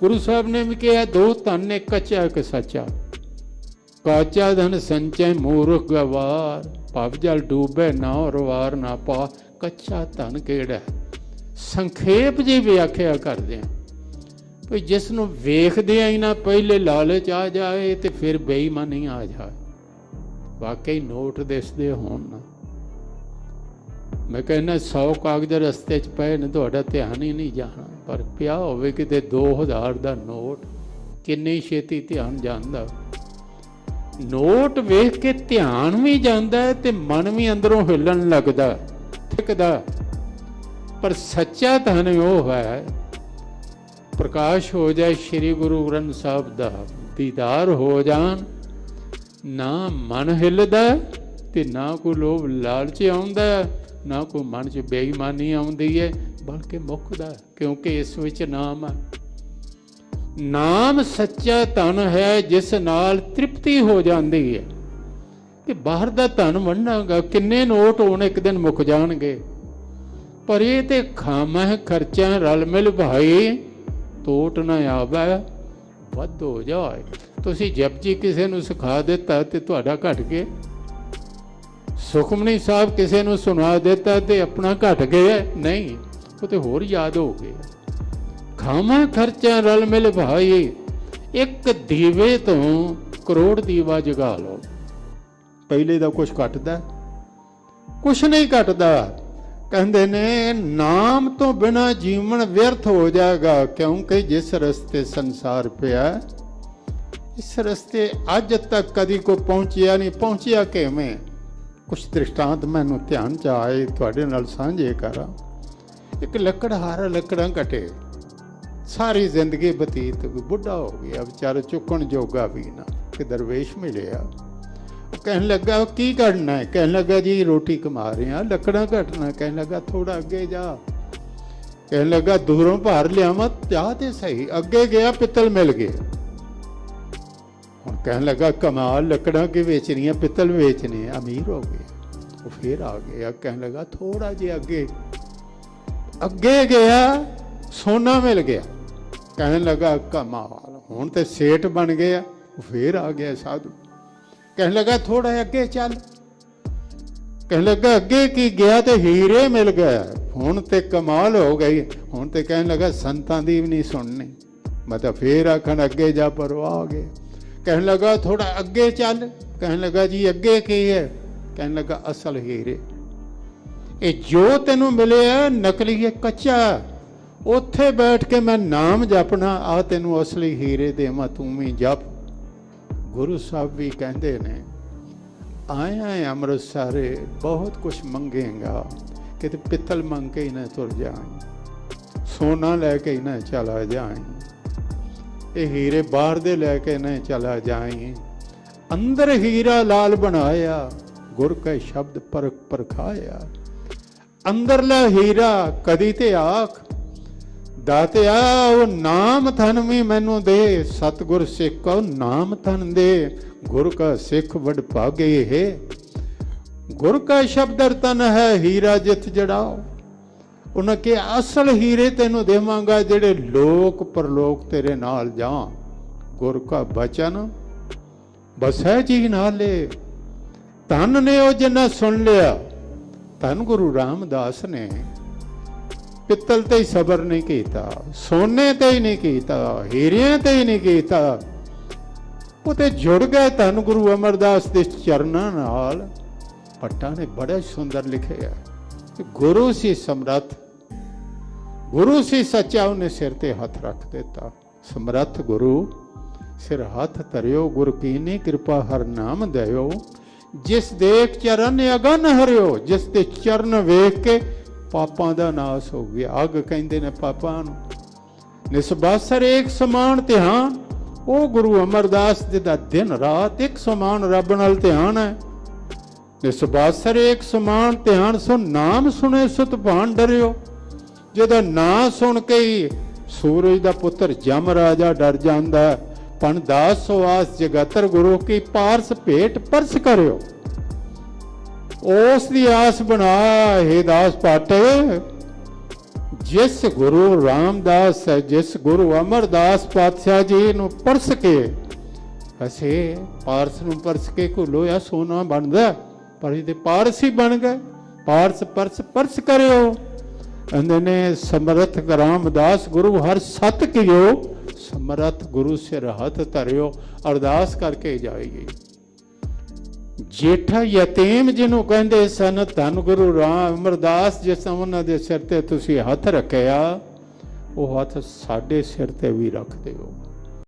ਗੁਰੂ ਸਾਹਿਬ ਨੇ ਵੀ ਕਿਹਾ, ਦੋ ਧਨ ਇੱਕ ਕੱਚਾ ਇੱਕ ਸੱਚਾ ਕਾਚਾ ਧਨ ਸੰਚੈ ਮੂਰਖ ਗਵਾਰ, ਭਵ ਜਲ ਡੂਬੇ ਨਾ ਰਵਾਰ ਨਾ ਪਾ। ਕੱਚਾ ਧਨ ਕਿਹੜਾ ਸੰਖੇਪ ਜੀ ਵਿਆਖਿਆ ਕਰਦੇ ਆ। ਵੀ ਜਿਸ ਨੂੰ ਵੇਖਦੇ ਹੀ ਨਾ ਪਹਿਲੇ ਲਾਲਚ ਆ ਜਾਏ ਤੇ ਫਿਰ ਬੇਈਮਾਨੀ ਆ ਜਾਏ। ਵਾਕਈ ਨੋਟ ਦਿਸਦੇ ਹੋਣ ਨਾ। ਮੈਂ ਕਹਿੰਦਾ 100 ਕਾਗਜ਼ ਰਸਤੇ 'ਚ ਪਏ ਨੇ, ਤੁਹਾਡਾ ਧਿਆਨ ਹੀ ਨਹੀਂ ਜਾਣਾ। ਪਰ ਪਿਆ ਹੋਵੇ ਕਿਤੇ 2000 ਦਾ ਨੋਟ, ਕਿੰਨੀ ਛੇਤੀ ਧਿਆਨ ਜਾਂਦਾ। ਨੋਟ ਵੇਖ ਕੇ ਧਿਆਨ ਵੀ ਜਾਂਦਾ ਹੈ ਤੇ ਮਨ ਵੀ ਅੰਦਰੋਂ ਹਿੱਲਣ ਲੱਗਦਾ ਠਿਕਦਾ ਪਰ ਸੱਚਾ ਧਨ ਉਹ ਹੈ, ਪ੍ਰਕਾਸ਼ ਹੋ ਜਾਏ ਸ੍ਰੀ ਗੁਰੂ ਗ੍ਰੰਥ ਸਾਹਿਬ ਦਾ, ਦੀਦਾਰ ਹੋ ਜਾਣ। ਨਾ ਮਨ ਹਿੱਲਦਾ ਤੇ ਨਾ ਕੋਈ ਲੋਭ ਲਾਲਚ ਆਉਂਦਾ ਨਾ ਕੋਈ ਮਨ 'ਚ ਬੇਈਮਾਨੀ ਆਉਂਦੀ ਹੈ ਬਲਕਿ ਮੁੱਕਦਾ ਕਿਉਂਕਿ ਇਸ ਵਿੱਚ ਨਾਮ ਹੈ ਨਾਮ ਸੱਚਾ ਧਨ ਹੈ, ਜਿਸ ਨਾਲ ਤ੍ਰਿਪਤੀ ਹੋ ਜਾਂਦੀ ਹੈ ਕਿ ਬਾਹਰ ਦਾ ਧਨ ਵੰਡਾਂਗਾ, ਕਿੰਨੇ ਨੋਟ ਹੋਣ ਇੱਕ ਦਿਨ ਮੁੱਕ ਜਾਣਗੇ। ਪਰ ਇਹ ਤੇ ਖਾਮਹ ਖਰਚਾ ਰਲ ਮਿਲ ਭਾਈ ਟੋਟ ਨਾ ਆਵੇ, ਵੱਧ ਹੋ ਜਾਏ। ਤੁਸੀਂ ਜਪਜੀ ਕਿਸੇ ਨੂੰ ਸਿਖਾ ਦਿੱਤਾ ਤੇ ਤੁਹਾਡਾ ਘਟ ਗਿਆ। ਸੁਖਮਨੀ ਸਾਹਿਬ ਕਿਸੇ ਨੂੰ ਸੁਣਾ ਦਿੱਤਾ ਤੇ ਆਪਣਾ ਘਟ ਗਿਆ। ਨਹੀਂ, ਉਹ ਤੇ ਹੋਰ ਯਾਦ ਹੋ ਗਿਆ ਖਾਮਾ ਖਰਚਾ ਰਲ ਮਿਲ ਭਾਈ, ਇੱਕ ਦੀਵੇ ਤੋਂ ਕਰੋੜ ਦੀਵਾ ਜਗਾ ਲਓ। ਪਹਿਲੇ ਦਾ ਕੁਝ ਘਟਦਾ ਕੁਝ ਨਹੀਂ ਘਟਦਾ। ਕਹਿੰਦੇ ਨੇ, ਨਾਮ ਤੋਂ ਬਿਨਾ ਜੀਵਨ ਵਿਅਰਥ ਹੋ ਜਾਏਗਾ, ਕਿਉਂਕਿ ਜਿਸ ਰਸਤੇ ਸੰਸਾਰ ਪਿਆ, ਇਸ ਰਸਤੇ ਅੱਜ ਤੱਕ ਕਦੀ ਕੋ ਪਹੁੰਚਿਆ ਨਹੀਂ। ਪਹੁੰਚਿਆ ਕਿਵੇਂ? ਕੁਝ ਦ੍ਰਿਸ਼ਟਾਂਤ ਮੈਨੂੰ ਧਿਆਨ ਚ ਆਏ, ਤੁਹਾਡੇ ਨਾਲ ਸਾਂਝੇ ਕਰਾਂ। ਇੱਕ ਲੱਕੜਹਾਰਾ ਲੱਕੜਾਂ ਕਟੇ ਸਾਰੀ ਜ਼ਿੰਦਗੀ ਬਤੀਤ, ਬੁੱਢਾ ਹੋ ਗਿਆ, ਵਿਚਾਰਾ ਚੁੱਕਣ ਜੋਗਾ ਵੀ ਨਾ, ਕਿ ਦਰਵੇਸ਼ ਮਿਲਿਆ। ਉਹ ਕਹਿਣ ਲੱਗਾ, ਕੀ ਕਰਨਾ ਹੈ? ਕਹਿਣ ਲੱਗਾ, ਜੀ, ਰੋਟੀ ਕਮਾ ਰਹੇ ਆ ਲੱਕੜਾਂ ਘਟਣਾ ਕਹਿਣ ਲੱਗਾ ਥੋੜਾ ਅੱਗੇ ਜਾ। ਕਹਿਣ ਲੱਗਾ, ਦੂਰੋਂ ਭਾਰ ਲਿਆਵਾਂ, ਚਾਹ ਤੇ ਸਹੀ, ਅੱਗੇ ਗਿਆ, ਪਿੱਤਲ ਮਿਲ ਗਿਆ ਕਹਿਣ ਲੱਗਾ, ਕਮਾਲ, ਲੱਕੜਾਂ ਕਿ ਵੇਚਣੀਆਂ, ਪਿੱਤਲ ਵੇਚਣੇ ਅਮੀਰ ਹੋ ਗਏ। ਉਹ ਫੇਰ ਆ ਗਿਆ, ਕਹਿਣ ਲੱਗਾ ਥੋੜਾ ਜਿਹਾ ਅੱਗੇ। ਅੱਗੇ ਗਿਆ, ਸੋਨਾ ਮਿਲ ਗਿਆ। ਕਹਿਣ ਲੱਗਾ, ਕਮਾਲ, ਹੁਣ ਤੇ ਸੇਠ ਬਣ ਗਿਆ ਉਹ ਫੇਰ ਆ ਗਿਆ ਸਾਧੂ। ਕਹਿਣ ਲੱਗਾ ਥੋੜਾ ਅੱਗੇ ਚੱਲ। ਕਹਿਣ ਲੱਗਾ, ਅੱਗੇ ਕੀ ਗਿਆ ਤੇ ਹੀਰੇ ਮਿਲ ਗਏ। ਹੁਣ ਤੇ ਕਮਾਲ ਹੋ ਗਈ। ਹੁਣ ਤੇ ਕਹਿਣ ਲੱਗਾ, ਸੰਤਾਂ ਦੀ ਵੀ ਨਹੀਂ ਸੁਣਨੀ। ਮੈਂ ਤਾਂ ਫੇਰ ਆਖਣ, ਅੱਗੇ ਜਾ ਪਰ ਆ ਗਏ ਕਹਿਣ ਲੱਗਾ ਥੋੜਾ ਅੱਗੇ ਚੱਲ। ਕਹਿਣ ਲੱਗਾ, ਜੀ, ਅੱਗੇ ਕੀ ਹੈ? ਕਹਿਣ ਲੱਗਾ, ਅਸਲ ਹੀਰੇ। ਇਹ ਜੋ ਤੈਨੂੰ ਮਿਲਿਆ, ਨਕਲੀ ਹੈ, ਕੱਚਾ। ਉੱਥੇ ਬੈਠ ਕੇ ਮੈਂ ਨਾਮ ਜਪਣਾ ਆ ਤੈਨੂੰ ਅਸਲੀ ਹੀਰੇ ਦੇਵਾਂ, ਤੂੰ ਵੀ ਜਪ। ਗੁਰੂ ਸਾਹਿਬ ਵੀ ਕਹਿੰਦੇ ਨੇ ਆਇਆ ਅੰਮ੍ਰਿਤਸਰੇ, ਬਹੁਤ ਕੁਝ ਮੰਗੇਗਾ। ਕਿਤੇ ਪਿੱਤਲ ਮੰਗ ਕੇ ਹੀ ਨਾ ਤੁਰ ਜਾਏ ਸੋਨਾ ਲੈ ਕੇ ਹੀ ਨਾ ਚਲਾ ਜਾਏ ਇਹ ਹੀਰੇ ਬਾਹਰ ਦੇ ਲੈ ਕੇ ਨਾ ਚਲਾ ਜਾਈ। ਅੰਦਰ ਹੀਰਾ ਲਾਲ ਬਣਾਇਆ, ਗੁਰ ਕੈ ਸ਼ਬਦ ਪਰਖ ਪਰਖਾਇਆ। ਅੰਦਰਲਾ ਹੀਰਾ, ਕਦੀ ਤੇ ਆਖ ਦਾਤਿਆ ਉਹ ਨਾਮ ਧਨ ਵੀ ਮੈਨੂੰ ਦੇ। ਸਤਗੁਰ ਸਿੱਖ ਕੋ ਨਾਮ ਧਨ ਦੇ, ਗੁਰ ਕਾ ਸਿੱਖ ਵਡ ਭਾਗੇ ਹੈ। ਗੁਰ ਕਾ ਸ਼ਬਦ ਰਤਨ ਹੈ, ਹੀਰਾ ਜਿਤ ਜੜਾਓ। ਉਹਨਾਂ ਕਿ ਅਸਲ ਹੀਰੇ ਤੈਨੂੰ ਦੇਵਾਂਗਾ ਜਿਹੜੇ ਲੋਕ ਪਰਲੋਕ ਤੇਰੇ ਨਾਲ ਜਾਣ। ਗੁਰ ਕਾ ਬਚਨ ਬਸੈ ਜੀ ਨਾਲੇ ਧਨ ਨੇ ਉਹ ਜਿੰਨਾ ਸੁਣ ਲਿਆ, ਧੰਨ ਗੁਰੂ ਰਾਮਦਾਸ ਨੇ। ਪਿੱਤਲ ਤੇ ਹੀ ਸਬਰ ਨਹੀਂ ਕੀਤਾ, ਸੋਨੇ ਤੇ ਹੀ ਨਹੀਂ ਕੀਤਾ, ਹੀਰਿਆਂ ਤੇ ਹੀ ਨਹੀਂ ਕੀਤਾ। ਉਹ ਤੇ ਜੁੜ ਗਏ ਧੰਨ ਗੁਰੂ ਅਮਰਦਾਸ ਦੇ ਚਰਨਾਂ ਨਾਲ। ਪੱਟਾਂ ਨੇ ਬੜਾ ਸੁੰਦਰ ਲਿਖਿਆ ਕਿ ਗੁਰੂ ਸੀ ਸਮਰੱਥ। ਗੁਰੂ ਸੀ ਸੱਚਾ, ਉਹਨੇ ਸਿਰ ਤੇ ਹੱਥ ਰੱਖ ਦਿੱਤਾ। ਸਮਰੱਥ ਗੁਰੂ, ਸਿਰ ਹੱਥ ਧਰਿਓ, ਗੁਰ ਕੀਨੀ ਕਿਰਪਾ ਹਰ ਨਾਮ ਦਇਓ ਜਿਸ ਦੇਖ ਚਰਨ ਅਗਨ ਹਰਿਓ, ਜਿਸ ਦੇ ਚਰਨ ਵੇਖ ਕੇ ਪਾਪਾਂ ਦਾ ਨਾਸ ਹੋ ਗਿਆ। ਅਗ ਕਹਿੰਦੇ ਨੇ ਪਾਪਾਂ ਨੂੰ ਨਿਸਬਾਸਰ ਇੱਕ ਸਮਾਨ ਧਿਆਨ। ਉਹ ਗੁਰੂ ਅਮਰਦਾਸ ਜੀ ਦਾ ਦਿਨ ਰਾਤ ਇੱਕ ਸਮਾਨ ਰੱਬ ਨਾਲ ਧਿਆਨ ਹੈ। ਨਿਸਬਾਸਰ ਇੱਕ ਸਮਾਨ ਧਿਆਨ ਸੋ ਨਾਮ ਸੁਣੇ ਸੁਤ ਭਾਨ ਡਰਿਓ। ਜਿਹਦਾ ਨਾਂ ਸੁਣ ਕੇ ਹੀ ਸੂਰਜ ਦਾ ਪੁੱਤਰ ਜਮ ਰਾਜਾ ਡਰ ਜਾਂਦਾ ਪਨ ਦਾਸ ਸਵਾਸ ਜਗਤਰ ਗੁਰੂ ਕੀ ਪਾਰਸ ਭੇਟ ਪਰਸ ਕਰਿਓ। ਉਸ ਦੀ ਆਸ ਬਣਾ ਹੈ ਦਾਸ ਪਾਟੇ, ਜਿਸ ਗੁਰੂ ਰਾਮਦਾਸ ਜਿਸ ਗੁਰੂ ਅਮਰਦਾਸ ਪਾਤਸ਼ਾਹ ਜੀ ਨੂੰ ਪਰਸ ਕੇ, ਅਸੀਂ ਪਾਰਸ ਨੂੰ ਪਰਸ ਕੇ ਕੋ ਲੋਹਾ ਸੋਨਾ ਬਣਦਾ ਪਰ ਇਹਦੇ ਪਾਰਸ ਹੀ ਬਣ ਗਏ। ਪਾਰਸ, ਪਰਸ ਪਰਸ ਕਰਿਓ। ਕਹਿੰਦੇ ਨੇ, ਸਮਰਥ ਰਾਮਦਾਸ ਗੁਰੂ, ਹਰ ਸਤ ਕੀਓ। ਸਮਰਥ ਗੁਰੂ ਸਿਰ ਹੱਥ ਧਰਿਓ, ਅਰਦਾਸ ਕਰਕੇ ਜਾਏਗੀ ਜੇਠਾ ਯਤੀਮ ਜਿਹਨੂੰ ਕਹਿੰਦੇ ਸਨ, ਧੰਨ ਗੁਰੂ ਰਾਮ ਅਮਰਦਾਸ, ਜਿਸ ਉਹਨਾਂ ਦੇ ਸਿਰ ਤੇ ਤੁਸੀਂ ਹੱਥ ਰੱਖਿਆ, ਉਹ ਹੱਥ ਸਾਡੇ ਸਿਰ ਤੇ ਵੀ ਰੱਖ ਦਿਓ।